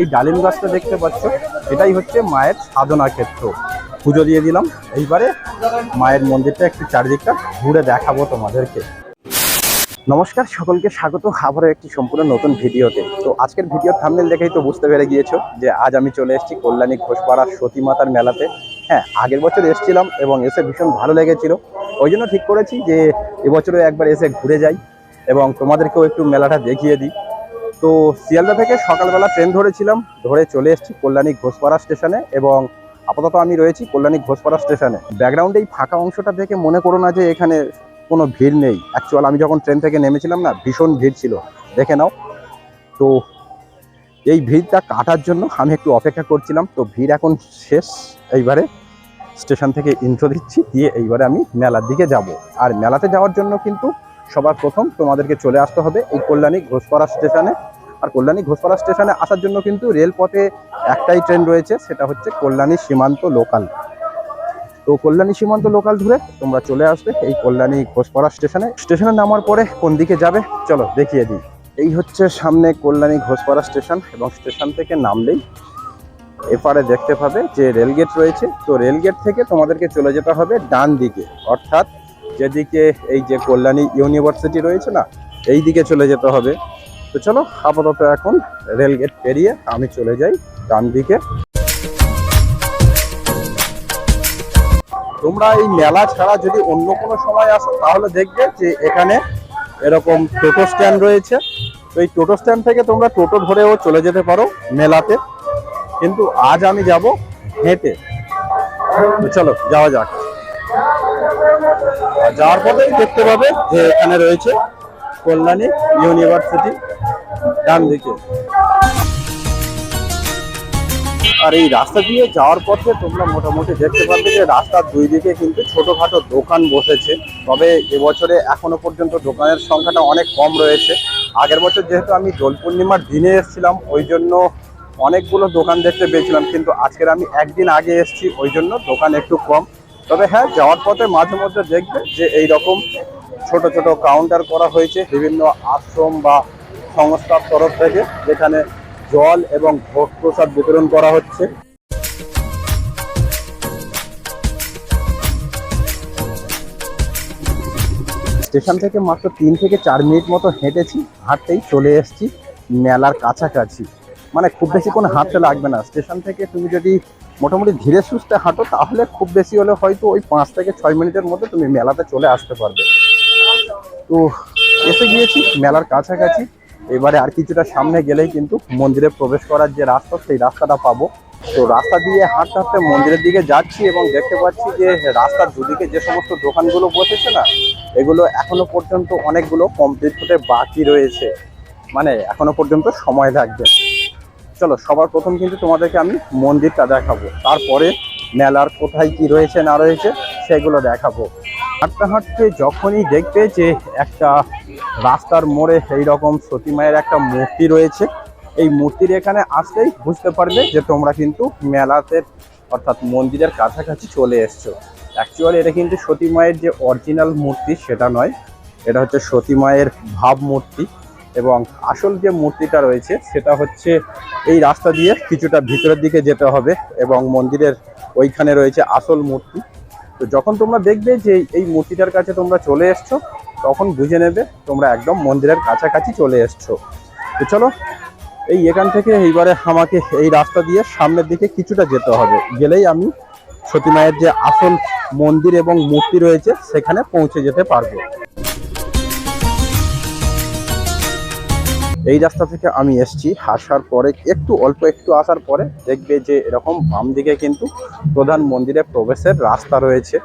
এই ডালিম গাছটা দেখতে পাচ্ছ, এটাই হচ্ছে মায়ের সাধনা ক্ষেত্র। পুজো দিয়ে দিলাম। এইবারে মায়ের মন্দিরটা একটু চারিদিকটা ঘুরে দেখাবো তোমাদেরকে। নমস্কার, সকলকে স্বাগত। আবারও একটি সম্পূর্ণ নতুন ভিডিওতে। তো আজকের ভিডিওর থামনেল দেখেই তো বুঝতে পেরে গিয়েছো যে আজ আমি চলে এসেছি কল্যাণী ঘোষপাড়া সতী মাতার মেলাতে। হ্যাঁ আগের বছর এসেছিলাম এবং এসে ভীষণ ভালো লেগেছিল। ওই জন্য ঠিক করেছি যে এবছরও একবার এসে ঘুরে যাই এবং তোমাদেরকেও একটু মেলাটা দেখিয়ে দিই। তো শিয়ালদা থেকে সকালবেলা ট্রেন ধরেছিলাম, ধরে চলে এসেছি কল্যাণী ঘোষপাড়া স্টেশনে এবং আপাতত আমি রয়েছি কল্যাণী ঘোষপাড়া স্টেশনে। ব্যাকগ্রাউন্ডে এই ফাঁকা অংশটা দেখে মনে করো না যে এখানে কোনো ভিড় নেই। অ্যাকচুয়াল আমি যখন ট্রেন থেকে নেমেছিলাম না, ভীষণ ভিড় ছিল। দেখে নাও। তো এই ভিড়টা কাটার জন্য আমি একটু অপেক্ষা করছিলাম। তো ভিড় এখন শেষ। এইবারে স্টেশন থেকে ইন্ট্রো দিচ্ছি, দিয়ে এইবারে আমি মেলার দিকে যাব। আর মেলাতে যাওয়ার জন্য কিন্তু সবার প্রথম তোমাদেরকে চলে আসতে হবে এই কল্যাণী ঘোষপাড়া স্টেশনে। আর কল্যাণী ঘোষপাড়া স্টেশনে আসার জন্য কিন্তু রেলপথে একটাই ট্রেন রয়েছে, সেটা হচ্ছে কল্যাণী সীমান্ত লোকাল। তো কল্যাণী সীমান্ত লোকাল ধরে তোমরা চলে আসবে এই কল্যাণী ঘোষপাড়া স্টেশনে। স্টেশনে নামার পরে কোন দিকে যাবে? চলো দেখিয়ে দিই। এই হচ্ছে সামনে কল্যাণী ঘোষপাড়া স্টেশন এবং স্টেশন থেকে নামলেই এপারে দেখতে পাবে যে রেলগেট রয়েছে। তো রেলগেট থেকে তোমাদেরকে চলে যেতে হবে ডান দিকে। অর্থাৎ যেদিকে এই যে কল্যাণী ইউনিভার্সিটি রয়েছে না, এই দিকে চলে যেতে হবে। তো চলো, আপাতত এখন রেলগেট পেরিয়ে আমি চলে যাই ডান দিকে। তোমরা এই মেলা ছাড়া যদি অন্য কোনো সময় আসো, তাহলে দেখবে যে এখানে এরকম টোটো স্ট্যান্ড রয়েছে। তো এই টোটো স্ট্যান্ড থেকে তোমরা টোটো ধরেও চলে যেতে পারো মেলাতে। কিন্তু আজ আমি যাব হেঁটে। চলো, যাওয়া যাক। যাওয়ার পথেই দেখতে পাবে যে এখানে রয়েছে কল্যাণী ইউনিভার্সিটি, ডান দিকে। আর এই রাস্তা দিয়ে যাওয়ার পথে তোমরা মোটামুটি দেখতে পাবে যে রাস্তার দুই দিকে কিন্তু ছোটোখাটো দোকান বসেছে। তবে এবছরে এখনও পর্যন্ত দোকানের সংখ্যাটা অনেক কম রয়েছে। আগের বছর যেহেতু আমি দোল পূর্ণিমার দিনে এসেছিলাম, ওই জন্য অনেকগুলো দোকান দেখতে পেয়েছিলাম। কিন্তু আজকের আমি একদিন আগে এসেছি, ওই জন্য দোকান একটু কম। তবে হ্যাঁ যাওয়ার পথে মাঝে মধ্যে দেখবে যে এই রকম ছোট ছোট কাউন্টার করা হয়েছে বিভিন্ন আশ্রম বা সংস্থার তরফ থেকে, যেখানে জল এবং ভোগ প্রসাদ বিতরণ করা হচ্ছে। স্টেশন থেকে মাত্র তিন থেকে চার মিনিট মতো হেঁটেছি, হাঁটতেই চলে এসেছি মেলার কাছাকাছি। মানে খুব বেশি কোনো হাঁটতে লাগবে না। স্টেশন থেকে তুমি যদি মোটামুটি ধীরে সুস্থে হাঁটো, তাহলে খুব বেশি হলে হয়তো ওই পাঁচ থেকে ছয় মিনিটের মধ্যে তুমি মেলাতে চলে আসতে পারবে। তো এসে গিয়েছি, মেলার কাছাকাছি। এবারে আর কিছুটা সামনে গেলেই কিন্তু মন্দিরে প্রবেশ করার যে রাস্তা, সেই রাস্তাটা পাবো। তো রাস্তা দিয়ে হাঁটতে হাঁটতে মন্দিরের দিকে যাচ্ছি এবং দেখতে পাচ্ছি যে রাস্তার দুদিকে যে সমস্ত দোকানগুলো বসেছে না, এগুলো এখনও পর্যন্ত অনেকগুলো কমপ্লিট হতে বাকি রয়েছে। মানে এখনও পর্যন্ত সময় লাগবে। চলো, সবার প্রথম কিন্তু তোমাদেরকে আমি মন্দিরটা দেখাবো। তারপরে মেলার কোথায় কি রয়েছে, না রয়েছে, সেগুলো দেখাবো। হাঁটতে হাঁটতে যখনই দেখবে যে একটা রাস্তার মোড়ে এই রকম সতী মায়ের একটা মূর্তি রয়েছে, এই মূর্তির এখানে আসলেই বুঝতে পারবে যে তোমরা কিন্তু মেলাতে, অর্থাৎ মন্দিরের কাছাকাছি চলে এসছো। অ্যাকচুয়ালি এটা কিন্তু সতী মায়ের যে অরিজিনাল মূর্তি, সেটা নয়। এটা হচ্ছে সতী মায়ের ভাবমূর্তি। এবং আসল যে মূর্তিটা রয়েছে সেটা হচ্ছে এই রাস্তা দিয়ে কিছুটা ভিতরের দিকে যেতে হবে এবং মন্দিরের ওইখানে রয়েছে আসল মূর্তি। তো যখন তোমরা দেখবে যে এই মূর্তিটার কাছে তোমরা চলে এসছো, তখন বুঝে নেবে তোমরা একদম মন্দিরের কাছাকাছি চলে এসছো। তো চলো, এই এখান থেকে এইবারে আমাকে এই রাস্তা দিয়ে সামনের দিকে কিছুটা যেতে হবে। গেলেই আমি সতী মায়ের যে আসল মন্দির এবং মূর্তি রয়েছে, সেখানে পৌঁছে যেতে পারব। এই রাস্তা থেকে আমি এসছি। আসার পরে, একটু অল্প একটু আসার পরে দেখবে যে এরকম বাম দিকে কিন্তু প্রধান মন্দিরে প্রবেশের রাস্তা রয়েছে।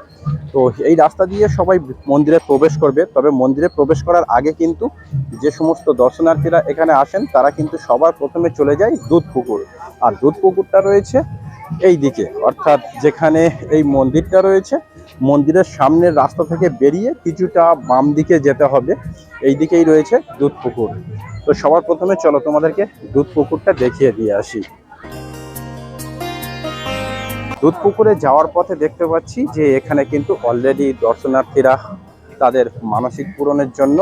তো এই রাস্তা দিয়ে সবাই মন্দিরে প্রবেশ করবে। তবে মন্দিরে প্রবেশ করার আগে কিন্তু যে সমস্ত দর্শনার্থীরা এখানে আসেন, তারা কিন্তু সবার প্রথমে চলে যায় দুধ পুকুর। আর দুধ পুকুরটা রয়েছে এই দিকে। অর্থাৎ যেখানে এই মন্দিরটা রয়েছে, মন্দিরের সামনের রাস্তা থেকে বেরিয়ে কিছুটা বাম দিকে যেতে হবে। এই দিকেই রয়েছে দুধ পুকুর। তো সবার প্রথমে চলো তোমাদেরকে দুধ পুকুরটা দেখিয়ে দিয়ে আসি। দুধ পুকুরে যাওয়ার পথে দেখতে পাচ্ছি যে এখানে কিন্তু অলরেডি দর্শনার্থীরা তাদের মানসিক পূরণের জন্য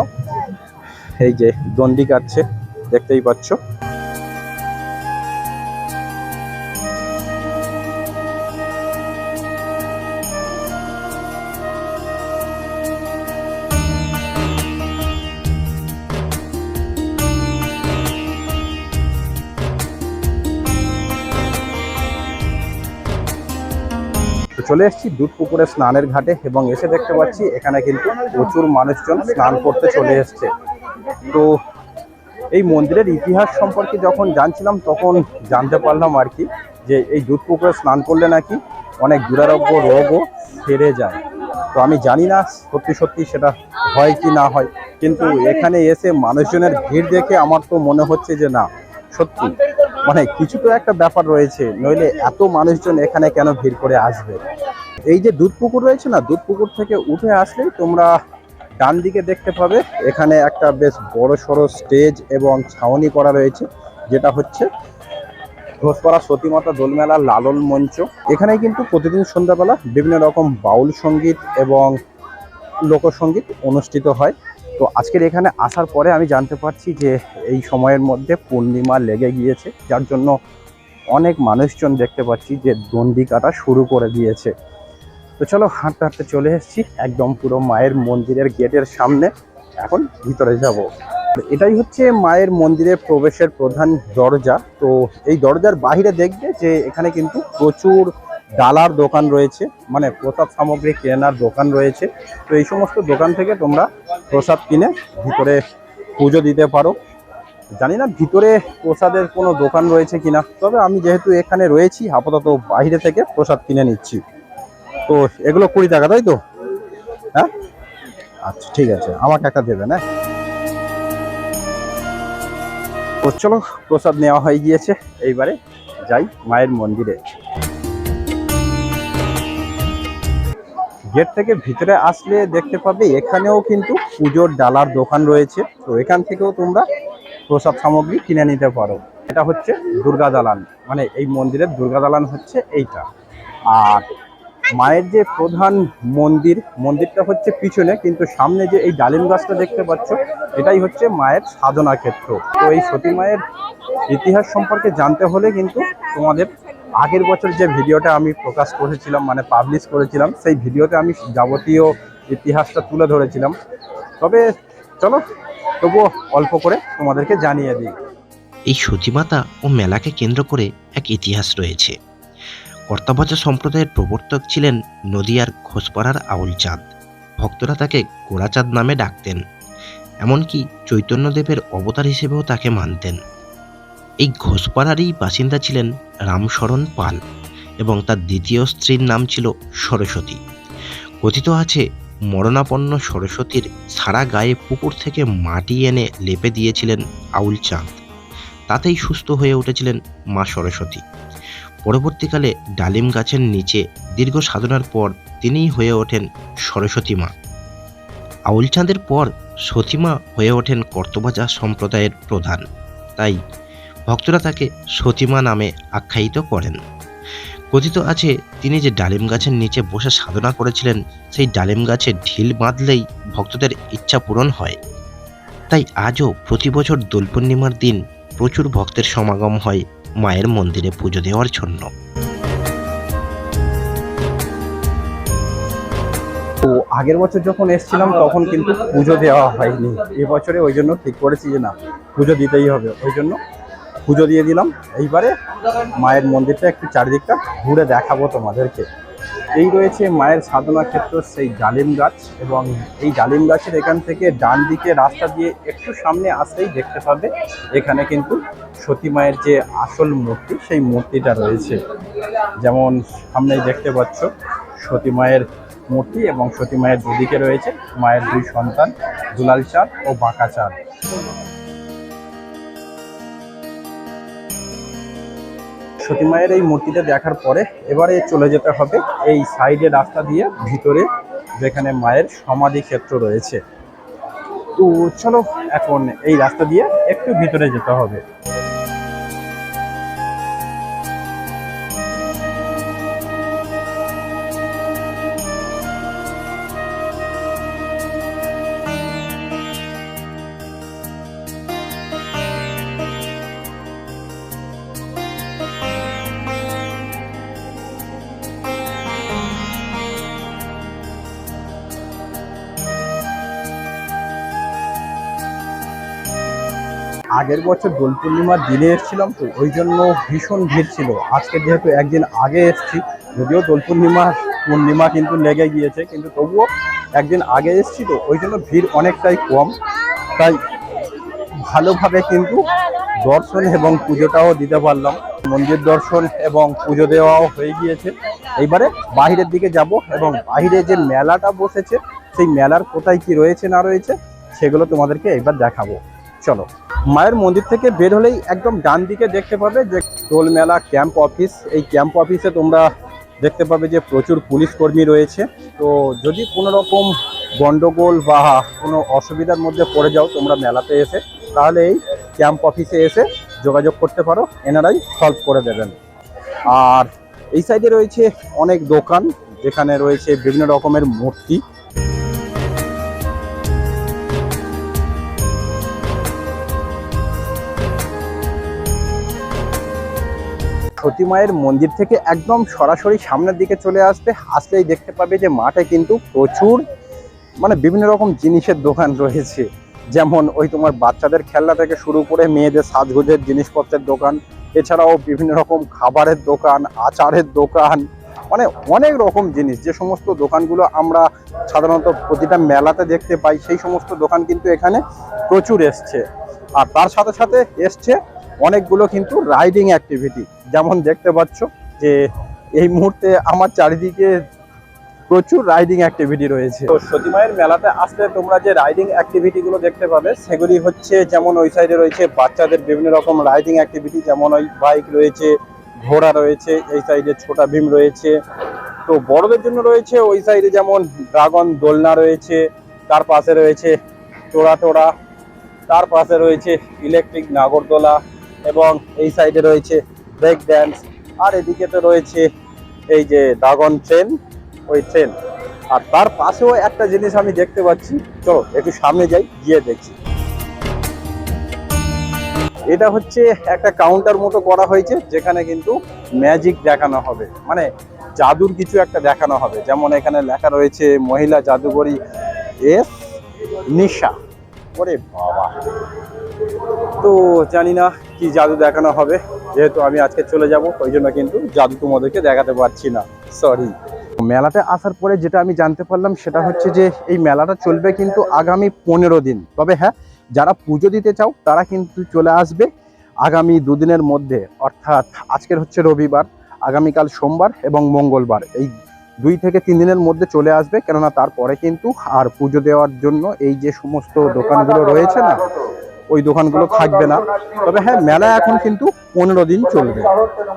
এই যে দণ্ডি কাটছে, দেখতেই পাচ্ছ। চলে এসেছি দুধ পুকুরে স্নানের ঘাটে এবং এসে দেখতে পাচ্ছি এখানে কিন্তু প্রচুর মানুষজন স্নান করতে চলে এসছে। তো এই মন্দিরের ইতিহাস সম্পর্কে যখন জানছিলাম তখন জানতে পারলাম আর কি যে এই দুধ পুকুরে স্নান করলে নাকি অনেক দুরারোগ্য রোগও সেরে যায়। তো আমি জানি না সত্যি সত্যি সেটা হয় কি না হয়, কিন্তু এখানে এসে মানুষজনের ভিড় দেখে আমার তো মনে হচ্ছে যে না, সত্যি। মানে কিছু তো একটা ব্যাপার রয়েছে, নইলে এত মানুষজন এখানে কেন ভিড় করে আসবে? এই যে দুধ পুকুর রয়েছে না, দুধ পুকুর থেকে উঠে আসলেই তোমরা ডান দিকে দেখতে পাবে, এখানে একটা বেশ বড় সড়ো স্টেজ এবং ছাউনি করা রয়েছে, যেটা হচ্ছে ঘোষপাড়া সতীমাতা দোলমেলা লালন মঞ্চ। এখানে কিন্তু প্রতিদিন সন্ধ্যাবেলা বিভিন্ন রকম বাউল সংগীত এবং লোকসঙ্গীত অনুষ্ঠিত হয়। তো আজকের এখানে আসার পরে আমি জানতে পারছি যে এই সময়ের মধ্যে পূর্ণিমা লেগে গিয়েছে, যার জন্য অনেক মানুষজন দেখতে পাচ্ছি যে দণ্ডি কাটা শুরু করে দিয়েছে। তো চলো হাঁটতে হাঁটতে চলে এসেছি একদম পুরো মায়ের মন্দিরের গেটের সামনে। এখন ভিতরে যাব। এটাই হচ্ছে মায়ের মন্দিরের প্রবেশের প্রধান দরজা। তো এই দরজার বাইরে দেখবে যে এখানে কিন্তু প্রচুর ডালার দোকান রয়েছে মানে প্রসাদ সামগ্রী কেনার দোকান রয়েছে। তো এই সমস্ত দোকান থেকে তোমরা প্রসাদ কিনে ভিতরে পুজো দিতে পারো। জানি না ভিতরে প্রসাদের কোনো দোকান রয়েছে কিনা, তবে আমি যেহেতু এখানে রয়েছি, আপাতত বাইরে থেকে প্রসাদ কিনে নিচ্ছি। তো এগুলো কুড়ি টাকা, তাই তো? হ্যাঁ? আচ্ছা ঠিক আছে, আমাকে একটা দেবেন হ্যাঁ? চলো, প্রসাদ নেওয়া হয়ে গিয়েছে, এইবারে যাই মায়ের মন্দিরে। গেট থেকে ভিতরে আসলে দেখতে পাবে, এখানেও কিন্তু পুজোর ডালার দোকান রয়েছে। তো এখান থেকেও তোমরা প্রসাদ সামগ্রী কিনে নিতে পারো। এটা হচ্ছে দুর্গা দালান। মানে এই মন্দিরের দুর্গা দালান হচ্ছে এইটা। আর মায়ের যে প্রধান মন্দির, মন্দিরটা হচ্ছে পিছনে, কিন্তু সামনে যে এই ডালিম গাছটা দেখতে পাচ্ছ, এটাই হচ্ছে মায়ের সাধনা ক্ষেত্র। তো এই সতী মায়ের ইতিহাস সম্পর্কে জানতে হলে কিন্তু তোমাদের আগের বছর যে ভিডিওটা আমি প্রকাশ করেছিলাম মানে পাবলিশ করেছিলাম, সেই ভিডিওতে আমি যাবতীয় ইতিহাসটা তুলে ধরেছিলাম। তবে চলো, তবুও অল্প করে তোমাদেরকে জানিয়ে দিই। এই সতীমাতা ও মেলাকে কেন্দ্র করে এক ইতিহাস রয়েছে। কর্তাবাজা সম্প্রদায়ের প্রবর্তক ছিলেন নদিয়ার ঘোষপাড়ার আউল চাঁদ ভক্তরা তাকে গোড়াচাঁদ নামে ডাকতেন। এমনকি চৈতন্যদেবের অবতার হিসেবেও তাকে মানতেন। এই ঘোষপাড়ারই বাসিন্দা ছিলেন রামশরণ পাল এবং তার দ্বিতীয় স্ত্রীর নাম ছিল সরস্বতী। কথিত আছে, মরণাপন্ন সরস্বতীর সারা গায়ে পুকুর থেকে মাটি এনে লেপে দিয়েছিলেন আউল চাঁদ তাতেই সুস্থ হয়ে উঠেছিলেন মা সরস্বতী। পরবর্তীকালে ডালিম গাছের নিচে দীর্ঘ সাধনার পর তিনিই হয়ে ওঠেন সরস্বতী মা। আউল চাঁদের পর সতীমা হয়ে ওঠেন কর্তবাজা সম্প্রদায়ের প্রধান। তাই ভক্তরা তাকে সতীমা নামে আখ্যায়িত করেন। কথিত আছে, তিনি যে ডালিম গাছের নিচে বসে সাধনা করেছিলেন, সেই ডালিম গাছে ঢিল বাঁধলেই ভক্তদের ইচ্ছা পূরণ হয়। তাই আজও প্রতি বছর দোল পূর্ণিমার দিন প্রচুর ভক্তের সমাগম হয় মায়ের মন্দিরে পুজো দেওয়ার জন্য। তো আগের বছর যখন এসেছিলাম, তখন কিন্তু পুজো দেওয়া হয়নি। এবছরে ওই জন্য ঠিক করেছি যে না, পুজো দিতেই হবে। ওই জন্য পুজো দিয়ে দিলাম। এইবারে মায়ের মন্দিরটা একটু চারিদিকটা ঘুরে দেখাবো তোমাদেরকে। এই রয়েছে মায়ের সাধনা ক্ষেত্র, সেই ডালিম গাছ এবং এই ডালিম গাছের এখান থেকে ডান দিকে রাস্তা দিয়ে একটু সামনে আসলেই দেখতে পাবে, এখানে কিন্তু সতী মায়ের যে আসল মূর্তি, সেই মূর্তিটা রয়েছে। যেমন সামনেই দেখতে পাচ্ছ, সতী মায়ের মূর্তি এবং সতী মায়ের দুদিকে রয়েছে মায়ের দুই সন্তান, দুলাল চাঁদ ও বাঁকা চাঁদ। সতী মায়ের এই মূর্তিটা দেখার পরে এবারে চলে যেতে হবে এই সাইডে রাস্তা দিয়ে, ভিতরে যেখানে মায়ের সমাধি ক্ষেত্র রয়েছে। তো চলো এখন এই রাস্তা দিয়ে একটু ভিতরে যেতে হবে। আগের বছর দোল পূর্ণিমার দিনে এসেছিলাম তো, ওই জন্য ভীষণ ভিড় ছিল। আজকে যেহেতু একদিন আগে এসেছি, যদিও দোল পূর্ণিমার পূর্ণিমা কিন্তু লেগে গিয়েছে, কিন্তু তবুও একদিন আগে এসেছি তো, ওই জন্য ভিড় অনেকটাই কম। তাই ভালোভাবে কিন্তু দর্শন এবং পুজোটাও দিতে পারলাম। মন্দির দর্শন এবং পুজো দেওয়াও হয়ে গিয়েছে। এইবারে বাইরের দিকে যাব এবং বাইরে যে মেলাটা বসেছে, সেই মেলার কোথায় কি রয়েছে না রয়েছে, সেগুলো তোমাদেরকে এইবার দেখাবো। চলো। মায়ের মন্দির থেকে বের হলেই একদম ডান দিকে দেখতে পাবে যে টোল মেলা ক্যাম্প অফিস এই ক্যাম্প অফিসে তোমরা দেখতে পাবে যে প্রচুর পুলিশ কর্মী রয়েছে। তো যদি কোনো রকম গন্ডগোল বা কোনো অসুবিধার মধ্যে পড়ে যাও তোমরা মেলাতে এসে, তাহলে এই ক্যাম্প অফিসে এসে যোগাযোগ করতে পারো। এনারাই সলভ করে দেবেন। আর এই সাইডে রয়েছে অনেক দোকান, যেখানে রয়েছে বিভিন্ন রকমের মূর্তি। সতী মায়ের মন্দির থেকে একদম সরাসরি সামনের দিকে চলে আসবে আসলেই দেখতে পাবে যে মাঠে কিন্তু প্রচুর মানে বিভিন্ন রকম জিনিসের দোকান রয়েছে। যেমন ওই তোমার বাচ্চাদের খেলনা থেকে শুরু করে মেয়েদের সাজগোজের জিনিসপত্রের দোকান, এছাড়াও বিভিন্ন রকম খাবারের দোকান, আচারের দোকান মানে অনেক রকম জিনিস। যে সমস্ত দোকানগুলো আমরা সাধারণত প্রতিটা মেলাতে দেখতে পাই, সেই সমস্ত দোকান কিন্তু এখানে প্রচুর এসছে। আর তার সাথে সাথে এসছে অনেকগুলো কিন্তু রাইডিং অ্যাক্টিভিটি যেমন দেখতে পাচ্ছ যে এই মুহূর্তে আমার চারিদিকে প্রচুর রাইডিং অ্যাক্টিভিটি রয়েছে। তো সতীমায়ের মেলাতে আসলে তোমরা যে রাইডিং অ্যাক্টিভিটিগুলো দেখতে পাবে, সেগুলি হচ্ছে যেমন ওই সাইডে রয়েছে বাচ্চাদের বিভিন্ন রকম রাইডিং অ্যাক্টিভিটি যেমন ওই বাইক রয়েছে, ঘোড়া রয়েছে, এই সাইডে ছোটা ভীম রয়েছে। তো বড়দের জন্য রয়েছে ওই সাইডে যেমন ড্রাগন দোলনা রয়েছে, তার পাশে রয়েছে চোরা টোড়া, তার পাশে রয়েছে ইলেকট্রিক নাগরদোলা এবং এই সাইডে রয়েছে ব্রেক ড্যান্স আর এদিকে তো রয়েছে এই যে ড্রাগন ট্রেন ওই ট্রেন আর তার পাশেও একটা জিনিস আমি দেখতে পাচ্ছি। চলো, একটু সামনে যাই, গিয়ে দেখছি। এটা হচ্ছে একটা কাউন্টার মতো করা হয়েছে, যেখানে কিন্তু ম্যাজিক দেখানো হবে। মানে জাদুর কিছু একটা দেখানো হবে। যেমন এখানে লেখা রয়েছে, মহিলা জাদুঘরী এস নিশা। ওরে বাবা। তো জানি না কি জাদু দেখানো হবে? যেহেতু আমি আজকে চলে যাব, ওই জন্য কিন্তু জাদু তোমাদেরকে দেখাতে পারছি না। সরি মেলাতে আসার পরে যেটা আমি জানতে পারলাম, সেটা হচ্ছে যে এই মেলাটা চলবে কিন্তু আগামী পনেরো দিন। তবে হ্যাঁ যারা পুজো দিতে চাও, তারা কিন্তু চলে আসবে আগামী দুদিনের মধ্যে। অর্থাৎ আজকের হচ্ছে রবিবার, আগামীকাল সোমবার এবং মঙ্গলবার। এই দুই থেকে তিন দিনের মধ্যে চলে আসবে, কেননা তারপরে কিন্তু আর পুজো দেওয়ার জন্য এই যে সমস্ত দোকানগুলো রয়েছে না ওই দোকানগুলো থাকবে না। তবে হ্যাঁ মেলা এখন কিন্তু পনেরো দিন চলবে।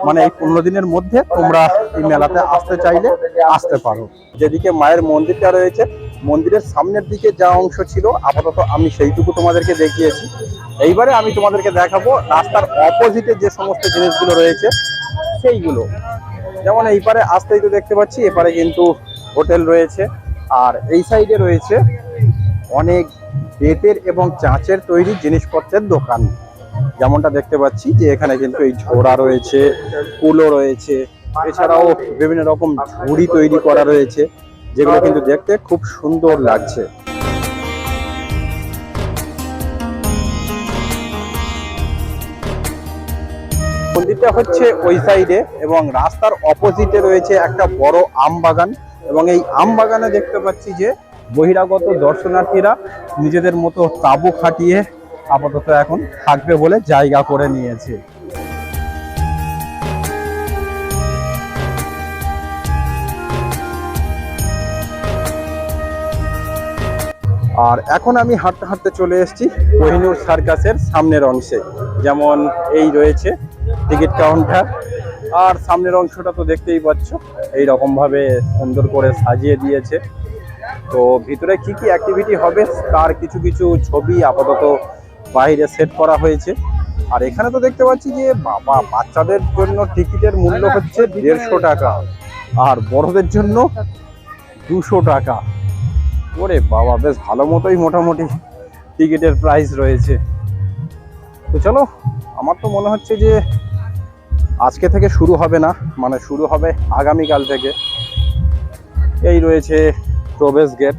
মানে এই পনেরো দিনের মধ্যে তোমরা এই মেলাতে আসতে চাইলে আসতে পারো। যেদিকে মায়ের মন্দিরটা রয়েছে, মন্দিরের সামনের দিকে যা অংশ ছিল, আপাতত আমি সেইটুকু তোমাদেরকে দেখিয়েছি। এইবারে আমি তোমাদেরকে দেখাবো রাস্তার অপোজিটে যে সমস্ত জিনিসগুলো রয়েছে, সেইগুলো। যেমন এই পারে আসতেই তো দেখতে পাচ্ছি, এপারে কিন্তু হোটেল রয়েছে। আর এই সাইডে রয়েছে অনেক বেতের এবং চাঁচের তৈরি জিনিসপত্রের দোকান। যেমনটা দেখতে পাচ্ছি যে এখানে কিন্তু এই ঝোড়া রয়েছে, কুলো রয়েছে, এছাড়াও বিভিন্ন রকম ঝুড়ি তৈরি করা রয়েছে, যেগুলো কিন্তু দেখতে খুব সুন্দর লাগছে। মন্দিরটা হচ্ছে ওই সাইডে এবং রাস্তার অপোজিটে রয়েছে একটা বড় আম বাগান এবং এই আম বাগানে দেখতে পাচ্ছি যে বহিরাগত দর্শনার্থীরা নিজেদের মতো তাঁবু খাটিয়ে আপাতত এখন থাকবে বলে জায়গা করে নিয়েছে। আর এখন আমি হাঁটতে হাঁটতে চলে এসেছি কোহিনুর সার্কাসের সামনের অংশে। যেমন এই রয়েছে টিকিট কাউন্টার। আর সামনের অংশটা তো দেখতেই পাচ্ছ এই রকম ভাবে সুন্দর করে সাজিয়ে দিয়েছে। তো ভিতরে কি কি অ্যাক্টিভিটি হবে তার কিছু কিছু ছবি আপাতত বাইরে সেট করা হয়েছে। আর এখানে তো দেখতে পাচ্ছি যে বাবা বাচ্চাদের জন্য টিকিটের মূল্য হচ্ছে দেড়শো টাকা আর বড়দের জন্য দুশো টাকা। ওরে বাবা, বেশ ভালো মতোই মোটামুটি টিকিটের প্রাইস রয়েছে। তো চলো, আমার তো মনে হচ্ছে যে আজকে থেকে শুরু হবে না মানে শুরু হবে আগামীকাল থেকে। এই রয়েছে প্রবেশ গেট।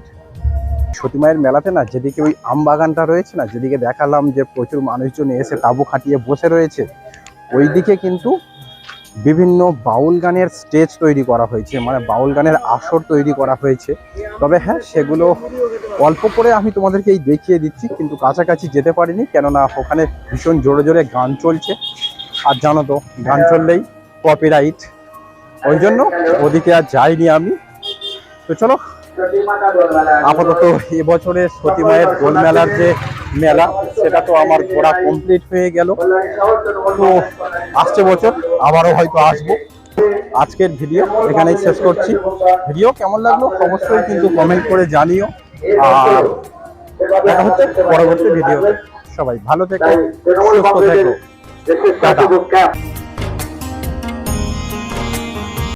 সতীমায়ের মেলাতে না যেদিকে ওই আম বাগানটা রয়েছে না যেদিকে দেখালাম যে প্রচুর মানুষজন এসে তাঁবু খাটিয়ে বসে রয়েছে ওই দিকে কিন্তু বিভিন্ন বাউল গানের স্টেজ তৈরি করা হয়েছে মানে বাউল গানের আসর তৈরি করা হয়েছে। তবে হ্যাঁ সেগুলো অল্প করে আমি তোমাদেরকে এই দেখিয়ে দিচ্ছি কিন্তু কাছাকাছি যেতে পারিনি কেননা ওখানে ভীষণ জোরে জোরে গান চলছে। আর জানো তো গান চললেই কপিরাইট ওই জন্য ওদিকে আর যাইনি আমি। তো চলো আপাতত এবছরের সতী মায়ের দোল মেলার যে মেলা, সেটা তো আমার ঘোরা কমপ্লিট হয়ে গেল। তো আসছে বছর, আবারও হয়তো আসব। আজকের ভিডিও এখানেই শেষ করছি। ভিডিও কেমন লাগল? অবশ্যই কিন্তু কমেন্ট করে জানিও। আর দেখা হচ্ছে পরবর্তী ভিডিওতে সবাই ভালো থেকো, সুস্থ থেকো। This